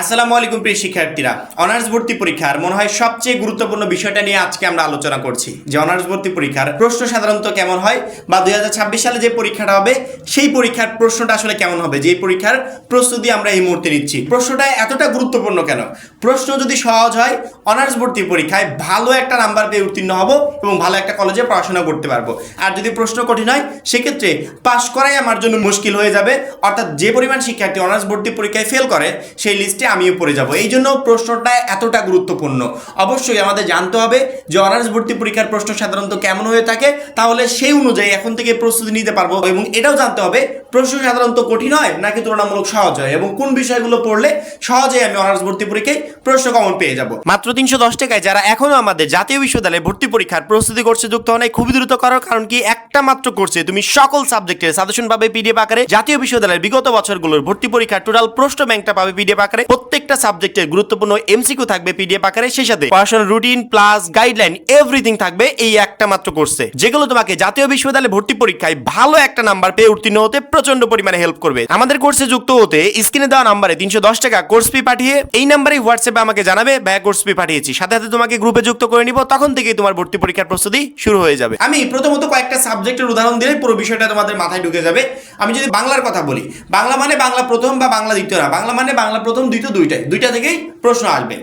আসসালামু আলাইকুম প্রিয় শিক্ষার্থীরা। অনার্স ভর্তি পরীক্ষার মনে হয় সবচেয়ে গুরুত্বপূর্ণ বিষয়টা নিয়ে আজকে আমরা আলোচনা করছি। যে অনার্স ভর্তি পরীক্ষার প্রশ্ন সাধারণত কেমন হয় বা দু হাজার ছাব্বিশ সালে যে পরীক্ষাটা হবে, সেই পরীক্ষার প্রশ্নটা আসলে কেমন হবে? যে পরীক্ষার প্রস্তুতি আমরা এই মুহূর্তে নিচ্ছি। প্রশ্নটা এতটা গুরুত্বপূর্ণ কেন? প্রশ্ন যদি সহজ হয়, অনার্স ভর্তি পরীক্ষায় ভালো একটা নাম্বার পেয়ে উত্তীর্ণ হব এবং ভালো একটা কলেজে পড়াশোনা করতে পারব। আর যদি প্রশ্ন কঠিন হয়, সেক্ষেত্রে পাশ করাই আমার জন্য মুশকিল হয়ে যাবে। অর্থাৎ যে পরিমাণ শিক্ষার্থী অনার্স ভর্তি পরীক্ষায় ফেল করে, সেই লিস্টে আমিও পড়ে যাব। এই জন্য প্রশ্নটা এতটা গুরুত্বপূর্ণ। অবশ্যই আমাদের জানতে হবে যে অনার্স ভর্তি পরীক্ষার প্রশ্ন সাধারণত কেমন হয়ে থাকে, তাহলে সেই অনুযায়ী এখন থেকে প্রস্তুতি নিতে পারব এবং এটাও জানতে হবে, প্রশ্ন সাধারণত কঠিন হয় নাকি তুলনামূলক সহজ হয় এবং কোন বিষয়গুলো পড়লে সহজেই আমি অনার্স ভর্তি পরীক্ষায় প্রশ্ন কমন পেয়ে যাব। মাত্র তিনশো দশ টাকায় যারা এখনও আমাদের জাতীয় বিশ্ববিদ্যালয়ে ভর্তি পরীক্ষার প্রস্তুতি করছে যুক্ত হয় খুবই দ্রুত করার কারণ কি একটা মাত্র কোর্সে তুমি সকল সাবজেক্টের সাজেশন পিডিএফ আকারে জাতীয় বিশ্ববিদ্যালয়ের বিগত বছরগুলোর ভর্তি পরীক্ষার টোটাল প্রশ্ন ব্যাংকটা পাবে পিডিএফ আকারে। প্রত্যেকটা সাবজেক্টের গুরুত্বপূর্ণ এমসিকিউ থাকবে পিডিএফ আকারে, সেই সাথে পড়াশোনার রুটিন প্লাস গাইডলাইন এভরিথিং থাকবে এই একটা মাত্র কোর্সে যেগুলো তোমাকে জাতীয় বিশ্ববিদ্যালয়ে ভর্তি পরীক্ষায় ভালো একটা নাম্বার পেয়ে উত্তীর্ণ হতে প্রচণ্ড পরিমাণে হেল্প করবে। আমাদের কোর্সে যুক্ত হতে স্ক্রিনে দেওয়া নাম্বারে তিনশো দশ টাকা কোর্স ফি পাঠিয়ে এই নাম্বারে হোয়াটসঅ্যাপে আমাকে জানাবে ব্যয় কোর্স ফি পাঠিয়েছি। সাথে সাথে তোমাকে গ্রুপে যুক্ত করে নিব, তখন থেকেই তোমার ভর্তি পরীক্ষার প্রস্তুতি শুরু হয়ে যাবে। আমি প্রথমত কয়েকটা সাবজেক্টের উদাহরণ দিলে পুরো বিষয়টা তোমাদের মাথায় ঢুকে যাবে। আমি যদি বাংলার কথা বলি, বাংলা মানে বাংলা প্রথম বা বাংলা দ্বিতীয় না, বাংলা মানে বাংলা প্রথম, দ্বিতীয় দুইটাই। দুইটা থেকেই প্রশ্ন আসবে।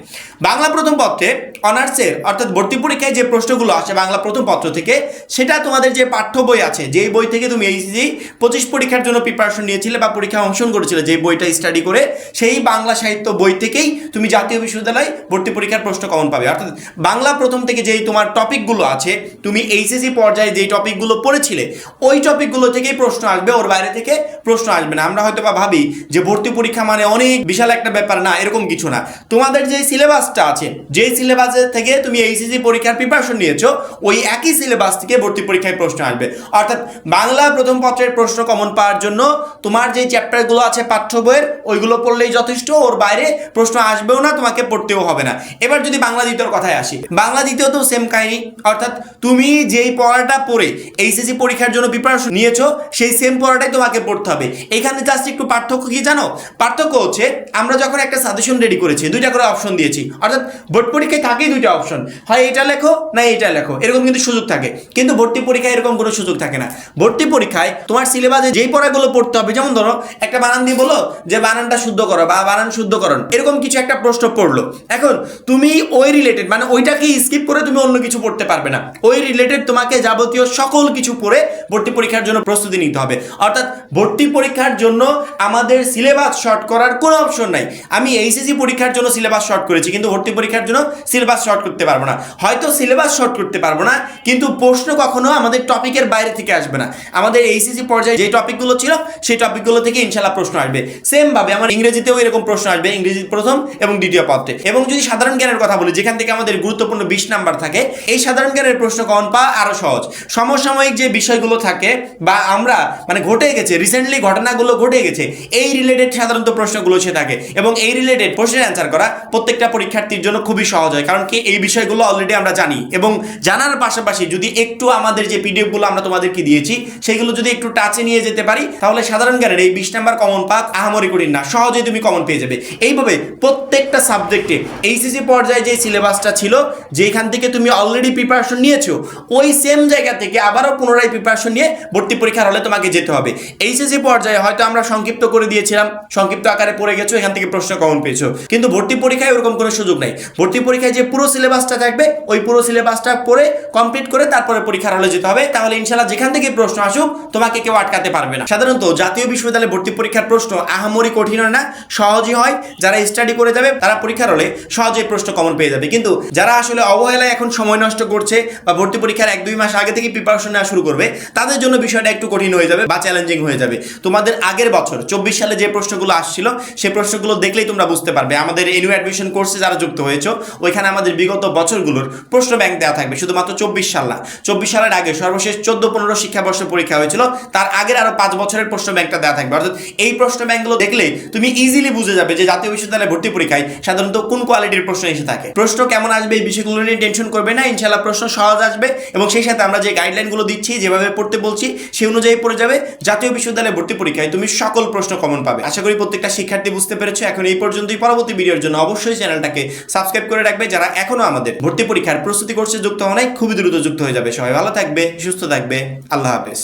বাংলা প্রথম পত্রে অনার্সের অর্থাৎ ভর্তি পরীক্ষায় যে প্রশ্নগুলো আসে বাংলা প্রথম পত্র থেকে, সেটা তোমাদের যে পাঠ্য বই আছে, যেই বই থেকে তুমি এইচএসি পঁচিশ পরীক্ষার জন্য প্রিপারেশন নিয়েছিলে বা পরীক্ষায় অংশগ্রহণ করেছিলে যে বইটা স্টাডি করে, সেই বাংলা সাহিত্য বই থেকেই তুমি জাতীয় বিশ্ববিদ্যালয় ভর্তি পরীক্ষার প্রশ্ন কমন পাবে। অর্থাৎ বাংলা প্রথম থেকে যেই তোমার টপিকগুলো আছে, তুমি এইচএসি পর্যায়ে যেই টপিকগুলো পড়েছিলে, ওই টপিকগুলো থেকেই প্রশ্ন আসবে, ওর বাইরে থেকে প্রশ্ন আসবে না। আমরা হয়তো বা ভাবি যে ভর্তি পরীক্ষা মানে অনেক বিশাল একটা ব্যাপার। না, এরকম কিছু না। তোমাদের যে সিলেবাসটা আছে, যেই সিলেবাসের থেকে তুমি এইচএসসি পরীক্ষার প্রিপারেশন নিয়েছো, ওই একই সিলেবাস থেকে ভর্তি পরীক্ষায় প্রশ্ন আসবে। অর্থাৎ বাংলা প্রথম পত্রের প্রশ্ন কমন পাওয়ার জন্য তোমার যে চ্যাপ্টারগুলো আছে পাঠ্য বইয়ের, ওইগুলো পড়লেই যথেষ্ট, ওর বাইরে প্রশ্ন আসবেও না, তোমাকে পড়তেও হবে না। এবার যদি বাংলা দ্বিতীয়র কথায় আসি, বাংলা দ্বিতীয় তো সেম কাহিনী, অর্থাৎ তুমি যেই পড়াটা পড়ে এইচএসসি পরীক্ষার জন্য প্রিপারেশন নিয়েছো, সেই সেম পড়াটাই তোমাকে পড়তে হবে। এখানে জাস্ট একটু পার্থক্য কি জানো? পার্থক্য হচ্ছে, আমরা যখন একটা সাজেশন রেডি করেছি, দুইটা করে অপশন দিয়েছি। অর্থাৎ বোর্ড পরীক্ষায় থাকেই দুইটা অপশন হয় এটা লেখো না এইটা লেখো, এরকম কিন্তু সুযোগ থাকে। কিন্তু ভর্তি পরীক্ষায় এরকম কোনো সুযোগ থাকে না। ভর্তি পরীক্ষায় তোমার সিলেবাসে যেই পড়াগুলো পড়তে হবে, যেমন ধরো, একটা বানান দিয়ে বলো যে বানানটা শুদ্ধ করো বা বানান শুদ্ধকরণ এরকম কিছু একটা প্রশ্ন পড়ল। এখন তুমি ওই রিলেটেড মানে ওইটাকে স্কিপ করে তুমি অন্য কিছু পড়তে পারবে না। ওই রিলেটেড তোমাকে যাবতীয় সকল কিছু পড়ে ভর্তি পরীক্ষার জন্য প্রস্তুতি নিতে হবে। অর্থাৎ ভর্তি পরীক্ষার জন্য আমাদের সিলেবাস শর্ট করার কোনো অপশন নাই। আমি এইচএসসি পরীক্ষার জন্য সিলেবাস শর্ট করেছি, কিন্তু ভর্তি পরীক্ষার জন্য সিলেবাস শর্ট করতে পারব না। হয়তো সিলেবাস শর্ট করতে পারব না, কিন্তু প্রশ্ন কখনো আমাদের টপিকের বাইরে থেকে আসবে না। আমাদের এইচএসসি পর্যায়ে যে টপিকগুলো ছিল, সেই টপিকগুলো থেকে ইনশাল্লাহ প্রশ্ন আসবে। সেম ভাবে আমার ইংরেজিতেও এরকম প্রশ্ন আসবে, ইংরেজি প্রথম এবং দ্বিতীয় পত্রে এবং যদি সাধারণ জ্ঞানের কথা বলি, যেখান থেকে আমাদের গুরুত্বপূর্ণ বিশ নাম্বার থাকে, এই সাধারণ জ্ঞানের প্রশ্ন কখন পাওয়া আরও সহজ। সমসাময়িক যে বিষয়গুলো থাকে, বা আমরা মানে ঘটে গেছে রিসেন্টলি ঘটনাগুলো ঘটে গেছে, এই রিলেটেড সাধারণত প্রশ্নগুলো সে থাকে। এবং এই রিলেটেড প্রশ্নের অ্যান্সার করা প্রত্যেকটা পরীক্ষার্থীর জন্য খুবই সহজ হয়। কারণ কি এই বিষয়গুলো অলরেডি আমরা জানি। এবং জানার পাশাপাশি যদি একটু আমাদের যে পিডিএফগুলো আমরা তোমাদেরকে দিয়েছি, সেগুলো যদি একটু টাচে নিয়ে যেতে পারি, তাহলে সাধারণ জ্ঞানের এই বিশ নাম্বার কমন পাক আহামরি কঠিন না। সহজেই তুমি কমন পেয়ে যাবে। এইভাবে প্রত্যেকটা সাবজেক্টে এইচএসি পর্যায়ে যে সিলেবাসটা ছিল যেখান থেকে তুমি অলরেডি প্রিপারেশন নিয়েছো, ওই সেম জায়গা থেকে আবারও পুনরায় প্রিপারেশন নিয়ে ভর্তি পরীক্ষার হলে তোমাকে যেতে হবে। এইচএসি পর্যায়ে হয়তো আমরা সংক্ষিপ্ত করে দিয়েছিলাম। সংক্ষিপ্ত আকারে পড়ে গেছো, এখান থেকে প্রশ্ন কমন পেয়েছ। কিন্তু ভর্তি পরীক্ষায় ওরকম কোনো সুযোগ নাই। ভর্তি পরীক্ষায় যে পুরো সিলেবাসটা থাকবে, ওই পুরো সিলেবাসটা পড়ে কমপ্লিট করে তারপরে পরীক্ষার হলে যেতে হবে। তাহলে ইনশাল্লাহ যেখান থেকে প্রশ্ন আসুক, তোমাকে কেউ আটকাতে পারবে না। সাধারণত জাতীয় বিশ্ববিদ্যালয়ে ভর্তি পরীক্ষার প্রশ্ন আহামরি কঠিন না, সহজই হয়। যারা স্টাডি করে যাবে, তারা পরীক্ষার হলে সহজেই প্রশ্ন কমন পেয়ে যাবে। কিন্তু যারা আসলে অবহেলায় এখন সময় নষ্ট করছে বা ভর্তি পরীক্ষার এক দুই মাস আগে থেকে প্রিপারেশন নেওয়া শুরু করবে, তাদের জন্য বিষয়টা একটু কঠিন হয়ে যাবে বা চ্যালেঞ্জিং হয়ে যাবে। তোমাদের আগের বছর, চব্বিশ সালে যে প্রশ্নগুলো আসছিল সেই প্রশ্নগুলো দেখলেই তোমরা বুঝতে পারবে। আমাদের এনিউ অ্যাডমিশন কোর্সে যারা যুক্ত হয়েছো, ওইখানে আমাদের বিগত বছরগুলোর প্রশ্ন ব্যাংক দেওয়া থাকবে। শুধুমাত্র চব্বিশ সাল না চব্বিশ সালের আগে সর্বশেষ চোদ্দ পনেরো শিক্ষাবর্ষ পরীক্ষা হয়েছিল। তার আগের আরও পাঁচ বছরের প্রশ্ন ব্যাংকটা দেওয়া থাকবে। অর্থাৎ এই প্রশ্ন ব্যাংকগুলো দেখলে তুমি ইজিলি বুঝে যাবে যে জাতীয় বিশ্ববিদ্যালয়ে ভর্তি পরীক্ষায় সাধারণত কোন কোয়ালিটির প্রশ্ন এসে থাকে। প্রশ্ন কেমন আসবে এই বিষয়গুলো নিয়ে টেনশন করবে না। ইনশাল্লাহ প্রশ্ন সহজ আসবে এবং সেই সাথে আমরা যে গাইডলাইনগুলো দিচ্ছি, যেভাবে পড়তে বলছি, সেই অনুযায়ী পড়ে যাবে। জাতীয় বিশ্ববিদ্যালয়ে ভর্তি পরীক্ষায় তুমি সকল প্রশ্ন কমন পাবে। আশা করি প্রত্যেকটা শিক্ষার্থী বুঝতে পেরেছ। এখন এখন এই পর্যন্তই। পরবর্তী ভিডিওর জন্য অবশ্যই চ্যানেলটাকে সাবস্ক্রাইব করে রাখবে যারা এখনও আমাদের ভর্তি পরীক্ষার প্রস্তুতি করছে যুক্ত অনেক খুবই দ্রুত যুক্ত হয়ে যাবে। সবাই ভালো থাকবে, সুস্থ থাকবে। আল্লাহ হাফেজ।